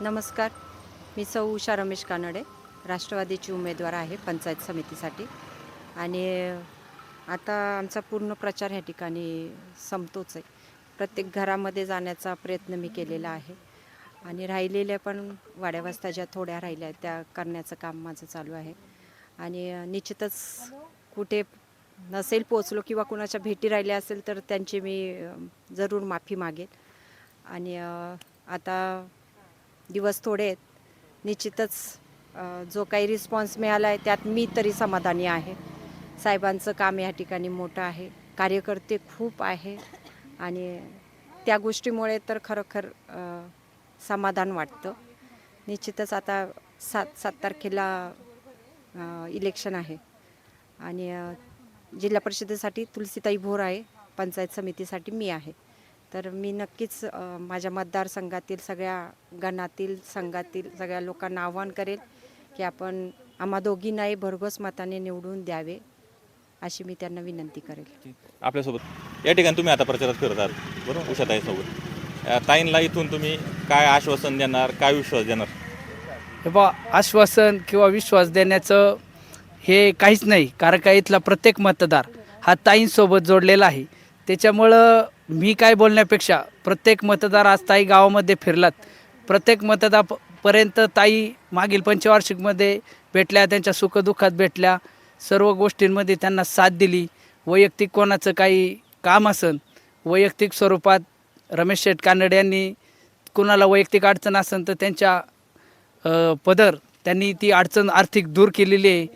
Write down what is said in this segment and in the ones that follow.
नमस्कार. मी सौ उषा रमेश कानडे राष्ट्रवादीची उमेदवार आहे पंचायत समितीसाठी. आणि आता आमचा पूर्ण प्रचार ह्या ठिकाणी संपतोच आहे. प्रत्येक घरामध्ये जाण्याचा प्रयत्न मी केलेला आहे. आणि राहिलेल्या पण वाड्यावस्था ज्या थोड्या राहिल्या आहेत त्या करण्याचं काम माझं चालू आहे. आणि निश्चितच कुठे नसेल पोचलो किंवा कुणाच्या भेटी राहिल्या असेल तर त्यांची मी जरूर माफी मागेल. आणि आता दिवस थोडे आहेत. निश्चितच जो काही रिस्पॉन्स मिळाला आहे त्यात मी तरी समाधानी आहे. साहेबांचं काम या ठिकाणी मोठं आहे. कार्यकर्ते खूप आहे. आणि त्या गोष्टीमुळे तर खरोखर समाधान वाटतं. निश्चितच आता सात सात तारखेला इलेक्शन आहे. आणि जिल्हा परिषदेसाठी तुलसीताई भोर आहे. पंचायत समितीसाठी मी आहे. तर मी नक्कीच माझ्या मतदारसंघातील सगळ्या गणातील संघातील सगळ्या लोकांना आव्हान करेल की आपण आम्हा दोघींनाही भरघोस मताने निवडून द्यावे अशी मी त्यांना विनंती करेल. आपल्यासोबत या ठिकाणी तुम्ही आता प्रचारात फिरत आहात बरोबर? उषाताईसोबत. या ताईंला इथून तुम्ही काय आश्वासन देणार काय विश्वास देणार? हे बा आश्वासन किंवा विश्वास देण्याचं हे काहीच नाही कारण का इथला प्रत्येक मतदार हा ताईंसोबत जोडलेला आहे. त्याच्यामुळं मी काय बोलण्यापेक्षा प्रत्येक मतदार आज ताई गावामध्ये फिरलात. प्रत्येक मतदारपर्यंत ताई मागील पंचवार्षिकमध्ये भेटल्या त्यांच्या सुखदुःखात भेटल्या. सर्व गोष्टींमध्ये त्यांना साथ दिली. वैयक्तिक कोणाचं काही काम असन वैयक्तिक स्वरूपात रमेश शेठ कानडे यांनी कुणाला वैयक्तिक अडचण असेल तर त्यांच्या पदर त्यांनी ती अडचण आर्थिक दूर केलेली आहे.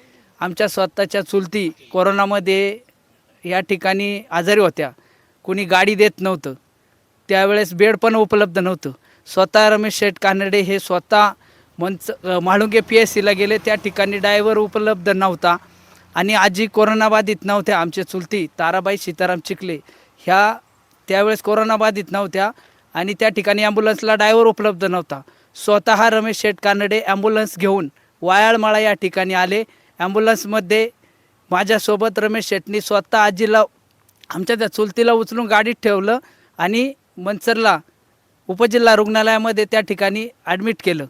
आमच्या स्वतःच्या चुलती कोरोनामध्ये या ठिकाणी आजारी होत्या. कुणी गाडी देत नव्हतं. त्यावेळेस बेड पण उपलब्ध नव्हतं. स्वतः रमेश शेठ कानडे हे स्वतः मंच म्हाळुंगे पी एस सीला गेले. त्या ठिकाणी डायव्हर उपलब्ध नव्हता आणि आजी कोरोनाबाधित नव्हत्या. आमच्या चुलती ताराबाई सीताराम चिखले ह्या त्यावेळेस कोरोनाबाधित नव्हत्या आणि त्या ठिकाणी ॲम्ब्युलन्सला डायव्हर उपलब्ध नव्हता. स्वतः रमेश शेठ कानडे ॲम्ब्युलन्स घेऊन वायाळमाळा या ठिकाणी आले. ॲम्ब्युलन्समध्ये माझ्यासोबत रमेश शेटनी स्वतः आजीला आमच्या त्या चुलतीला उचलून गाडीत ठेवलं आणि मनसरला उपजिल्हा रुग्णालयामध्ये त्या ठिकाणी ॲडमिट केलं.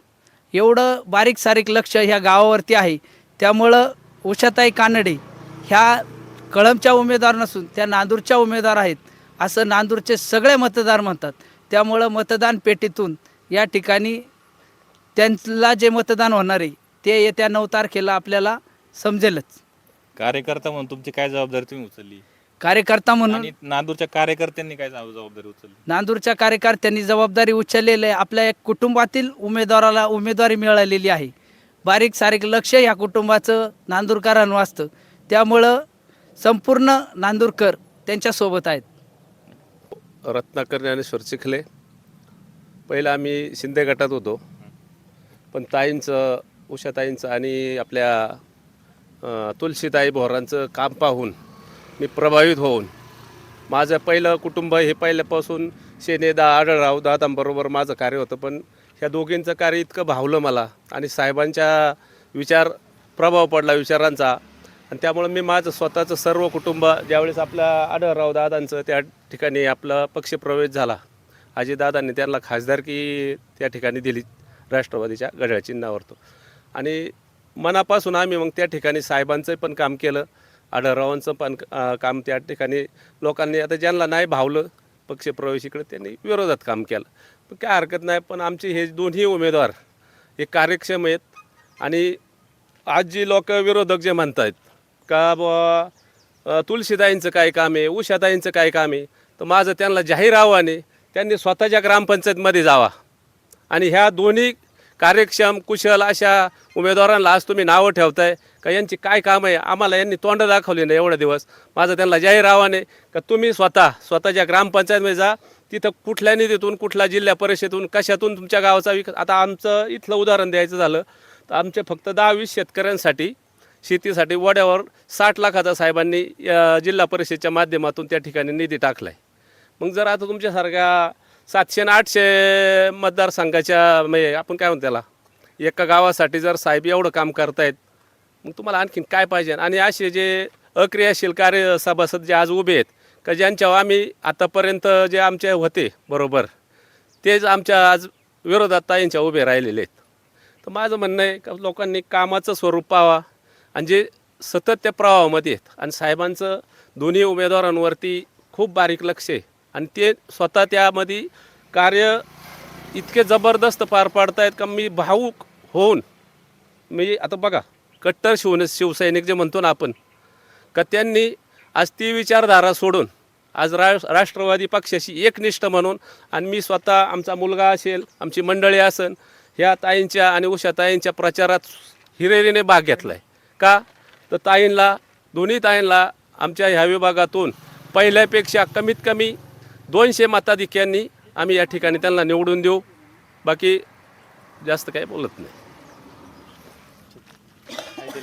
एवढं बारीक सारीक लक्ष ह्या गावावरती आहे. त्यामुळं उषाताई कानडे ह्या कळमच्या उमेदवार नसून त्या नांदूरच्या उमेदवार आहेत. असं नांदूरचे सगळे मतदार म्हणतात. त्यामुळं मतदान पेटीतून या ठिकाणी त्यांना जे मतदान होणार आहे ते येत्या नऊ तारखेला आपल्याला समजेलच. कार्यकर्ता म्हणून तुमची काय जबाबदारी तुम्ही उचलली? कार्यकर्ता म्हणून? आणि नांदूरच्या कार्यकर्त्यांनी काय जबाब- जबाबदारी उचलली? नांदूरच्या कार्यकर्त्यांनी जबाबदारी उचललेली आहे. आपल्या एक कुटुंबातील उमेदवाराला उमेदवारी मिळालेली आहे. बारीक सारीक लक्ष या कुटुंबाचं नांदूरकरांवर असतं. त्यामुळं संपूर्ण नांदूरकर त्यांच्यासोबत आहेत. रत्नाकर ज्ञानेश्वर चिखले. पहिलं आम्ही शिंदे गटात होतो. पण ताईंचं उषाताईंचं आणि आपल्या तुलसीताई भोरांचं काम पाहून मी प्रभावित होऊन माझं पहिलं कुटुंब हे पहिल्यापासून शेनेदा आढळराव दादांबरोबर माझं कार्य होतं. पण ह्या दोघींचं कार्य इतकं भावलं मला आणि साहेबांच्या विचार प्रभाव पडला विचारांचा. आणि त्यामुळं मी माझं स्वतःचं सर्व कुटुंब ज्यावेळेस आपल्या आढळराव दादांचं त्या ठिकाणी आपला पक्षप्रवेश झाला अजितदादांनी त्यांना खासदारकी त्या ठिकाणी दिली राष्ट्रवादीच्या घड्याळ चिन्हावर तो आणि मनापासून आम्ही मग त्या ठिकाणी साहेबांचं पण काम केलं आढळरावांचं पण काम त्या ठिकाणी लोकांनी आता ज्यांना नाही भावलं पक्षप्रवेशीकडे त्यांनी विरोधात काम केलं. पण काय हरकत नाही पण आमचे हे दोन्ही उमेदवार हे कार्यक्षम आहेत आणि आज जी लोक विरोधक जे म्हणत आहेत का बुवा तुलसीदाईंचं काय काम आहे उषाताईंचं काय काम आहे तर माझं त्यांना जाहीर आव्हाने त्यांनी स्वतःच्या ग्रामपंचायतमध्ये जावा. आणि ह्या दोन्ही कार्यक्षम कुशल अशा उमेदवारांना आज तुम्ही नावं ठेवताय. का यांची काय काम आहे? आम्हाला यांनी तोंड दाखवली नाही एवढा दिवस. माझं त्यांना जाहीर आव्हान आहे का तुम्ही स्वतः स्वतःच्या ग्रामपंचायतमध्ये जा. तिथं कुठल्या निधीतून कुठल्या जिल्हा परिषदेतून कशातून तुमच्या गावाचा विकास आता आमचं इथलं उदाहरण द्यायचं झालं तर आमचे फक्त दहा वीस शेतकऱ्यांसाठी शेतीसाठी वड्यावर साठ लाखाचा साहेबांनी या जिल्हा परिषदेच्या माध्यमातून त्या ठिकाणी निधी टाकला आहे मग जर आता तुमच्यासारख्या सातशे आणि आठशे मतदारसंघाच्या म्हणजे आपण काय म्हणतो त्याला? एका गावासाठी जर साहेब एवढं काम करतायत मग तुम्हाला आणखीन काय पाहिजे? आणि असे जे अक्रियाशील कार्य सभासद जे आज उभे आहेत का ज्यांच्यावर आम्ही आतापर्यंत जे आमचे होते बरोबर तेच आमच्या आज विरोधात ताईंच्या उभे राहिलेले आहेत. तर माझं म्हणणं आहे का लोकांनी कामाचं स्वरूप पाहावा आणि जे सतत त्या प्रवाहामध्ये आहेत. आणि साहेबांचं दोन्ही उमेदवारांवरती खूप बारीक लक्ष आहे. आणि ते स्वतः त्यामध्ये कार्य इतके जबरदस्त पार पाडतायत का मी भाऊक होऊन म्हणजे आता बघा कट्टर शिव शिवसैनिक जे म्हणतो ना आपण का त्यांनी आज ती विचारधारा सोडून आज रा राष्ट्रवादी पक्षाशी एकनिष्ठ म्हणून आणि मी स्वतः आमचा मुलगा असेल आमची मंडळी असेल ह्या ताईंच्या आणि उषा ताईंच्या प्रचारात हिरेरीने भाग घेतला आहे का? तर ताईंला दोन्ही ताईंला आमच्या ह्या विभागातून पहिल्यापेक्षा कमीत कमी दोनशे मताधिक्यांनी आम्ही या ठिकाणी त्यांना निवडून देऊ. बाकी जास्त काही बोलत नाही.